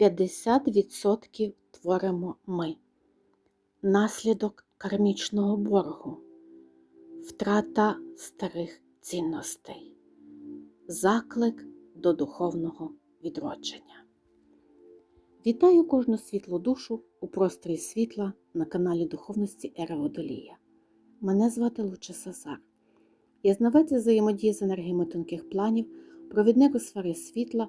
50% творимо ми. Наслідок кармічного боргу, втрата старих цінностей, заклик до духовного відродження. Вітаю кожну світлу душу у просторі світла на каналі Духовності Ера Водолія. Мене звати Луча Сазар. Я знавець взаємодії з енергіями тонких планів, провідник у сфері світла,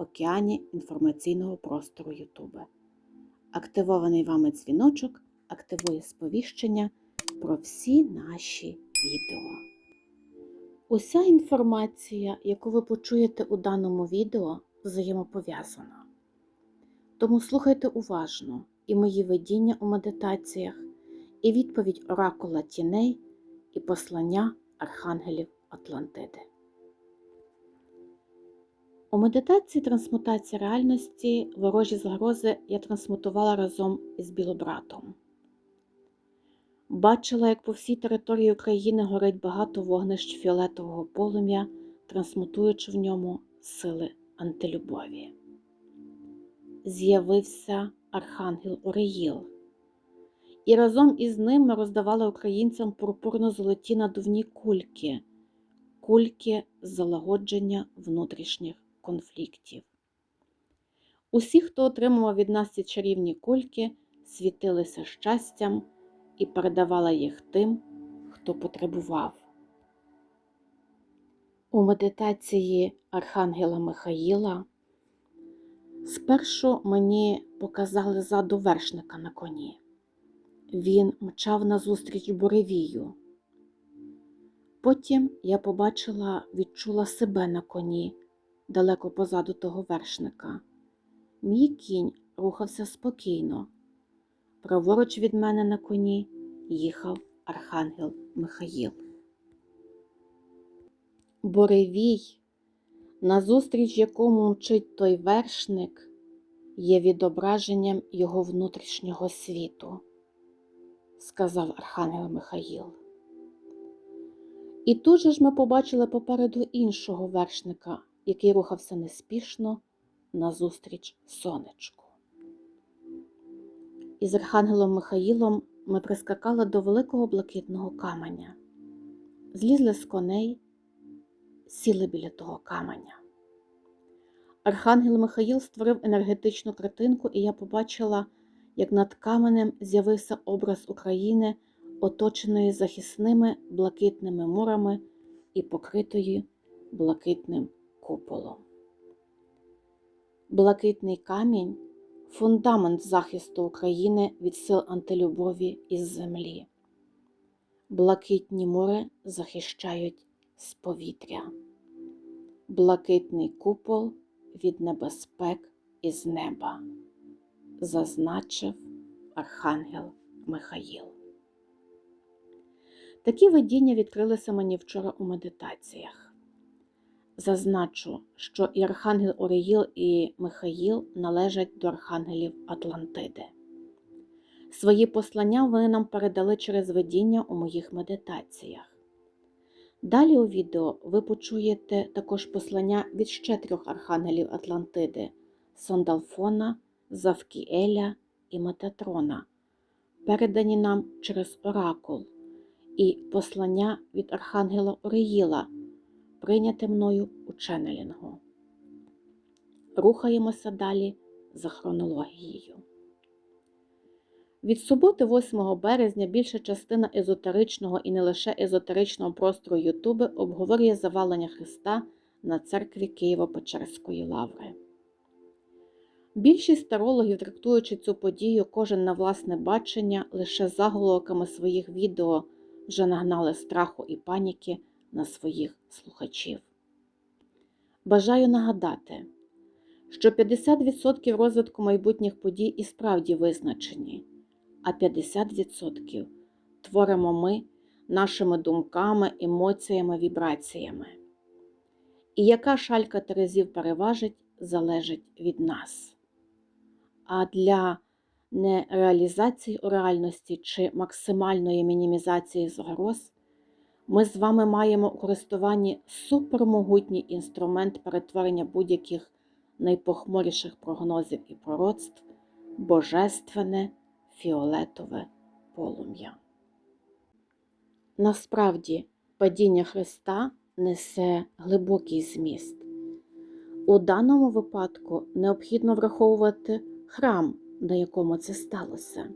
океані інформаційного простору Ютубе. Активований вами дзвіночок активує сповіщення про всі наші відео. Уся інформація, яку ви почуєте у даному відео, взаємопов'язана. Тому слухайте уважно і мої видіння у медитаціях, і відповідь оракула тіней, і послання архангелів Атлантиди. У медитації трансмутації реальності ворожі загрози я трансмутувала разом із білобратом. Бачила, як по всій території України горить багато вогнищ фіолетового полум'я, трансмутуючи в ньому сили антилюбові. З'явився архангел Ореїл, і разом із ним ми роздавали українцям пурпурно-золоті надувні кульки, кульки залагодження внутрішніх конфліктів. Усі, хто отримував від нас ці чарівні кульки, світилися щастям і передавала їх тим, хто потребував. У медитації Архангела Михаїла спершу мені показали заду вершника на коні. Він мчав назустріч буревію. Потім я побачила, відчула себе на коні далеко позаду того вершника. Мій кінь рухався спокійно. Праворуч від мене на коні їхав архангел Михаїл. Боревій, назустріч якому мчить той вершник, є відображенням його внутрішнього світу, сказав архангел Михаїл. І тут же ж ми побачили попереду іншого вершника, який рухався неспішно назустріч сонечку. Із Архангелом Михаїлом ми прискакали до великого блакитного каменя, злізли з коней, сіли біля того каменя. Архангел Михаїл створив енергетичну картинку, і я побачила, як над каменем з'явився образ України, оточеної захисними блакитними мурами і покритою блакитним куполом. Блакитний камінь фундамент захисту України від сил антилюбові із землі. Блакитні мури захищають з повітря, блакитний купол від небезпек із неба, зазначив Архангел Михаїл. Такі видіння відкрилися мені вчора у медитаціях. Зазначу, що і Архангел Оріїл і Михаїл належать до архангелів Атлантиди. Свої послання вони нам передали через видіння у моїх медитаціях. Далі у відео ви почуєте також послання від ще трьох архангелів Атлантиди Сондалфона, Завкіеля і Метатрона, передані нам через Оракул, і послання від Архангела Оріїла прийняте мною у ченнелінгу. Рухаємося далі за хронологією. Від суботи, 8 березня, більша частина езотеричного і не лише езотеричного простору Ютуби обговорює завалення Христа на церкві Києво-Печерської лаври. Більшість тарологів, трактуючи цю подію, кожен на власне бачення, лише заголовками своїх відео вже нагнали страху і паніки на своїх слухачів. Бажаю нагадати, що 50% розвитку майбутніх подій і справді визначені, а 50% творимо ми нашими думками, емоціями, вібраціями. І яка шалька терезів переважить, залежить від нас. А для нереалізації у реальності чи максимальної мінімізації загроз ми з вами маємо у користуванні супермогутній інструмент перетворення будь-яких найпохмуріших прогнозів і пророцтв божественне фіолетове полум'я. Насправді, падіння Христа несе глибокий зміст. У даному випадку необхідно враховувати храм, на якому це сталося.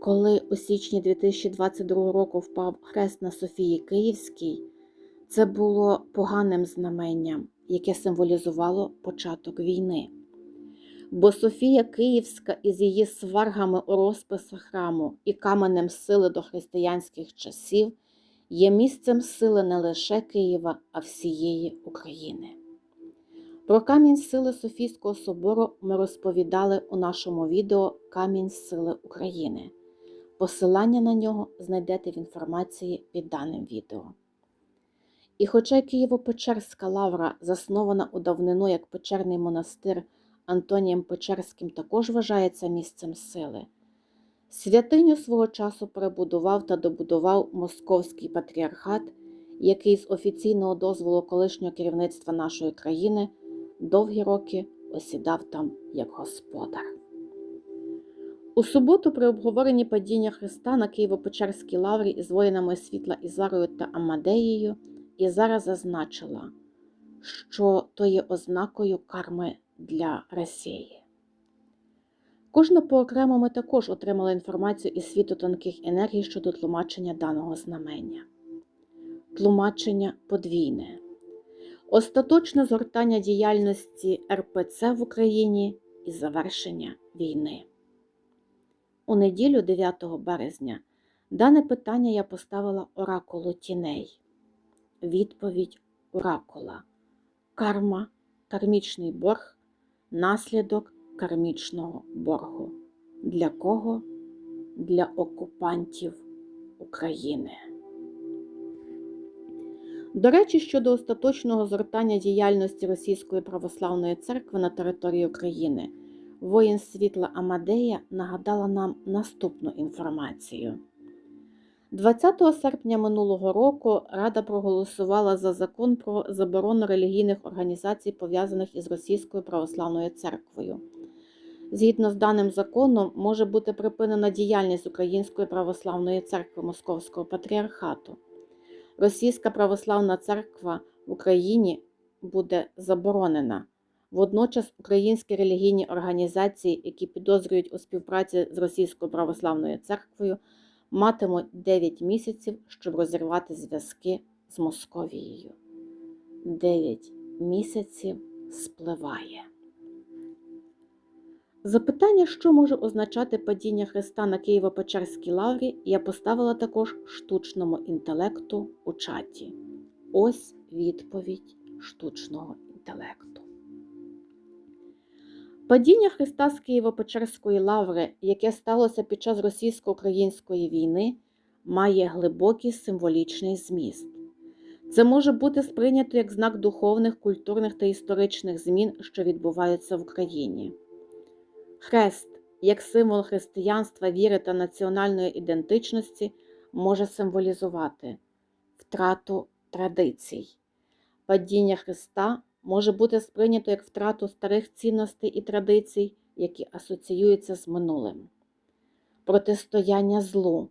Коли у січні 2022 року впав хрест на Софії Київській, це було поганим знаменням, яке символізувало початок війни. Бо Софія Київська із її сваргами у розписах храму і каменем сили до християнських часів є місцем сили не лише Києва, а всієї України. Про камінь сили Софійського собору ми розповідали у нашому відео Камінь сили України. Посилання на нього знайдете в інформації під даним відео. І хоча Києво-Печерська лавра, заснована у давнину як печерний монастир Антонієм Печерським, також вважається місцем сили, святиню свого часу перебудував та добудував Московський патріархат, який з офіційного дозволу колишнього керівництва нашої країни довгі роки осідав там як господар. У суботу при обговоренні падіння Христа на Києво-Печерській лаврі із воїнами світла Ізарою та Амадеєю Ізара зазначила, що то є ознакою карми для Росії. Кожна по окремо ми також отримали інформацію із світу тонких енергій щодо тлумачення даного знамення. Тлумачення подвійне, остаточне згортання діяльності РПЦ в Україні і завершення війни. У неділю 9 березня дане питання я поставила оракулу тіней. Відповідь оракула. Карма, кармічний борг, наслідок кармічного боргу. Для кого? Для окупантів України. До речі, щодо остаточного згортання діяльності Російської православної церкви на території України, воїн світла Амадея нагадала нам наступну інформацію. 20 серпня минулого року Рада проголосувала за закон про заборону релігійних організацій, пов'язаних із Російською православною церквою. Згідно з даним законом, може бути припинена діяльність Української православної церкви Московського патріархату. Російська православна церква в Україні буде заборонена. Водночас українські релігійні організації, які підозрюють у співпраці з Російською православною церквою, матимуть 9 місяців, щоб розірвати зв'язки з Московією. 9 місяців спливає. Запитання, що може означати падіння Христа на Києво-Печерській лаврі, я поставила також штучному інтелекту у чаті. Ось відповідь штучного інтелекту. Падіння Христа з Києво-Печерської лаври, яке сталося під час російсько-української війни, має глибокий символічний зміст. Це може бути сприйнято як знак духовних, культурних та історичних змін, що відбуваються в Україні. Хрест, як символ християнства, віри та національної ідентичності, може символізувати втрату традицій. Падіння Христа може бути сприйнято як втрату старих цінностей і традицій, які асоціюються з минулим. Протистояння злу.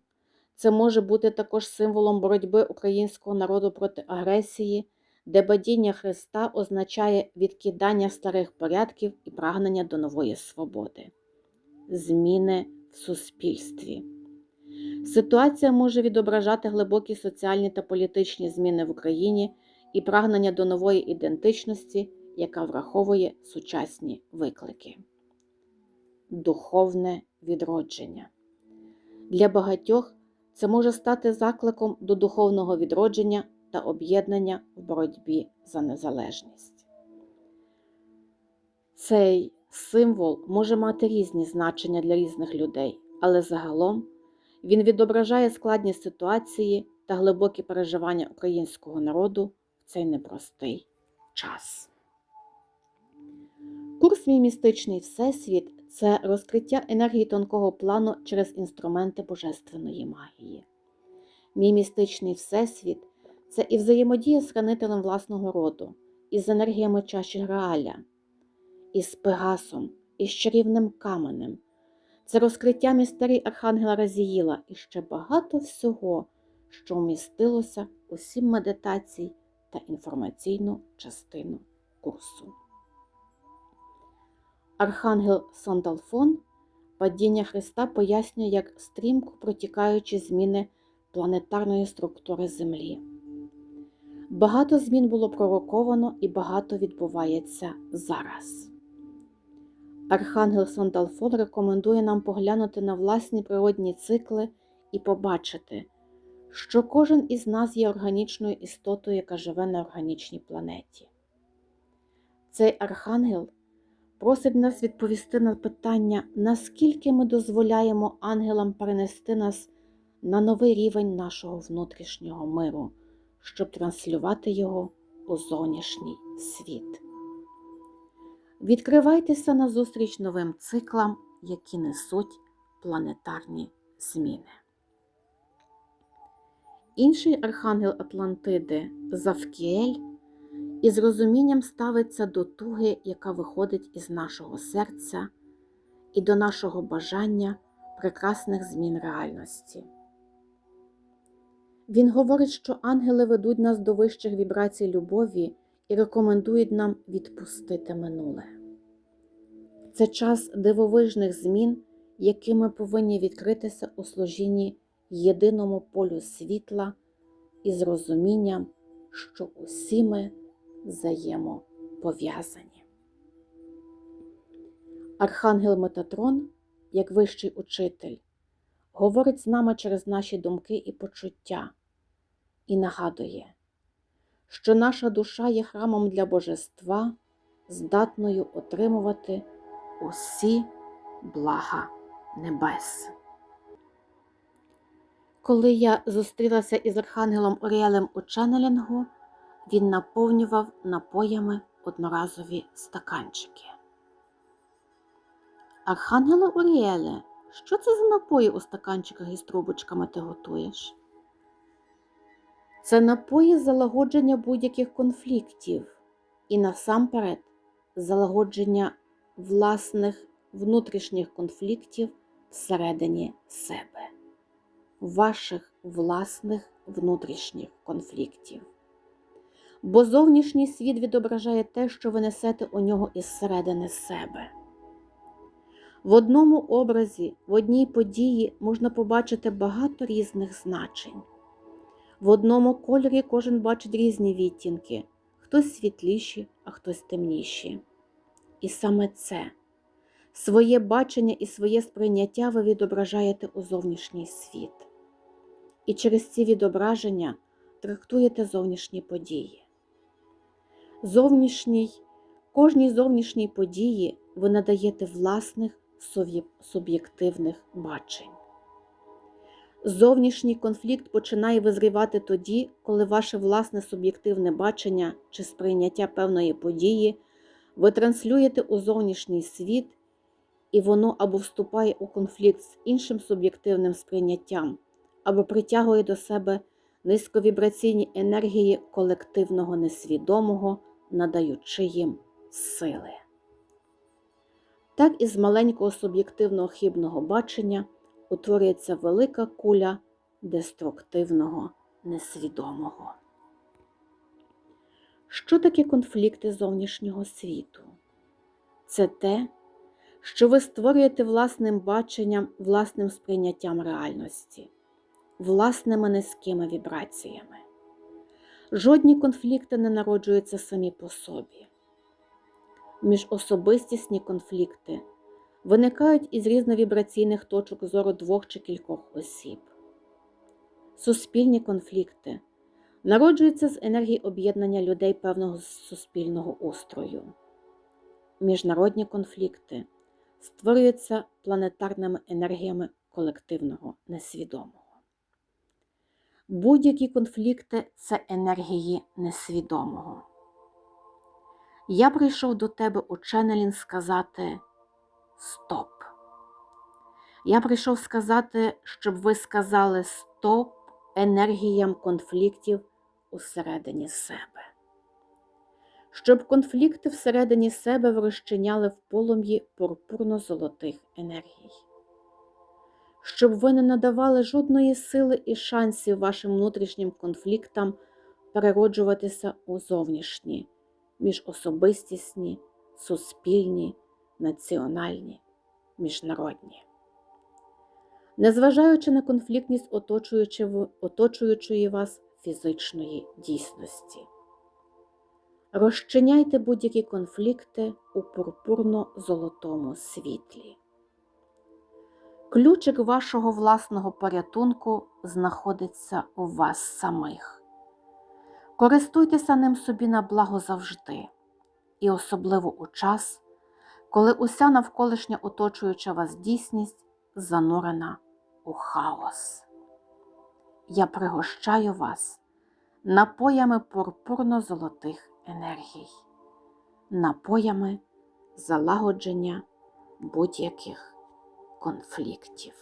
Це може бути також символом боротьби українського народу проти агресії, де падіння Христа означає відкидання старих порядків і прагнення до нової свободи, зміни в суспільстві. Ситуація може відображати глибокі соціальні та політичні зміни в Україні і прагнення до нової ідентичності, яка враховує сучасні виклики. Духовне відродження. Для багатьох це може стати закликом до духовного відродження та об'єднання в боротьбі за незалежність. Цей символ може мати різні значення для різних людей, але загалом він відображає складність ситуації та глибокі переживання українського народу цей непростий час. Курс Мій містичний Всесвіт це розкриття енергії тонкого плану через інструменти божественної магії. Мій містичний Всесвіт це і взаємодія з хранителем власного роду, із енергіями чаші Грааля, із Пегасом, із чарівним каменем. Це розкриття містерій Архангела Разіїла і ще багато всього, що вмістилося у сім медитацій та інформаційну частину курсу. Архангел Сандалфон падіння Христа пояснює як стрімко протікаючі зміни планетарної структури Землі. Багато змін було пророковано і багато відбувається зараз. Архангел Сандалфон рекомендує нам поглянути на власні природні цикли і побачити, що кожен із нас є органічною істотою, яка живе на органічній планеті. Цей архангел просить нас відповісти на питання, наскільки ми дозволяємо ангелам перенести нас на новий рівень нашого внутрішнього миру, щоб транслювати його у зовнішній світ. Відкривайтеся назустріч новим циклам, які несуть планетарні зміни. Інший архангел Атлантиди Завкіель із розумінням ставиться до туги, яка виходить із нашого серця, і до нашого бажання прекрасних змін реальності. Він говорить, що ангели ведуть нас до вищих вібрацій любові і рекомендують нам відпустити минуле. Це час дивовижних змін, якими повинні відкритися у служінні єдиному полю світла і з розумінням, що усі ми взаємопов'язані. Архангел Метатрон, як вищий учитель, говорить з нами через наші думки і почуття і нагадує, що наша душа є храмом для божества, здатною отримувати усі блага небес. Коли я зустрілася із Архангелом Оріелем у ченнелінгу, він наповнював напоями одноразові стаканчики. Архангеле Оріеле, що це за напої у стаканчиках із трубочками ти готуєш? Це напої залагодження будь-яких конфліктів і насамперед залагодження власних внутрішніх конфліктів всередині себе, ваших власних внутрішніх конфліктів. Бо зовнішній світ відображає те, що ви несете у нього із середини себе. В одному образі, в одній події можна побачити багато різних значень. В одному кольорі кожен бачить різні відтінки, хтось світліші, а хтось темніші. І саме це, своє бачення і своє сприйняття ви відображаєте у зовнішній світ. І через ці відображення трактуєте зовнішні події. Зовнішній, Кожній зовнішній події ви надаєте власних суб'єктивних бачень. Зовнішній конфлікт починає визрівати тоді, коли ваше власне суб'єктивне бачення чи сприйняття певної події ви транслюєте у зовнішній світ, і воно або вступає у конфлікт з іншим суб'єктивним сприйняттям, або притягує до себе низьковібраційні енергії колективного несвідомого, надаючи їм сили. Так і з маленького суб'єктивного хибного бачення утворюється велика куля деструктивного несвідомого. Що таке конфлікти зовнішнього світу? Це те, що ви створюєте власним баченням, власним сприйняттям реальності, власними низькими вібраціями. Жодні конфлікти не народжуються самі по собі. Міжособистісні конфлікти виникають із різновібраційних точок зору двох чи кількох осіб. Суспільні конфлікти народжуються з енергії об'єднання людей певного суспільного устрою. міжнародні конфлікти створюються планетарними енергіями колективного несвідомого. Будь-які конфлікти це енергії несвідомого. Я прийшов до тебе у Ченнелін сказати Стоп. Я прийшов сказати, щоб ви сказали стоп енергіям конфліктів усередині себе. Щоб конфлікти всередині себе врозчиняли в полум'ї пурпурно-золотих енергій. Щоб ви не надавали жодної сили і шансів вашим внутрішнім конфліктам перероджуватися у зовнішні, міжособистісні, суспільні, національні, міжнародні. Незважаючи на конфліктність оточуючої вас фізичної дійсності. Розчиняйте будь-які конфлікти у пурпурно-золотому світлі. Ключик вашого власного порятунку знаходиться у вас самих. Користуйтеся ним собі на благо завжди, і особливо у час, коли уся навколишня оточуюча вас дійсність занурена у хаос. Я пригощаю вас напоями пурпурно-золотих енергій, напоями залагодження будь-яких конфліктів.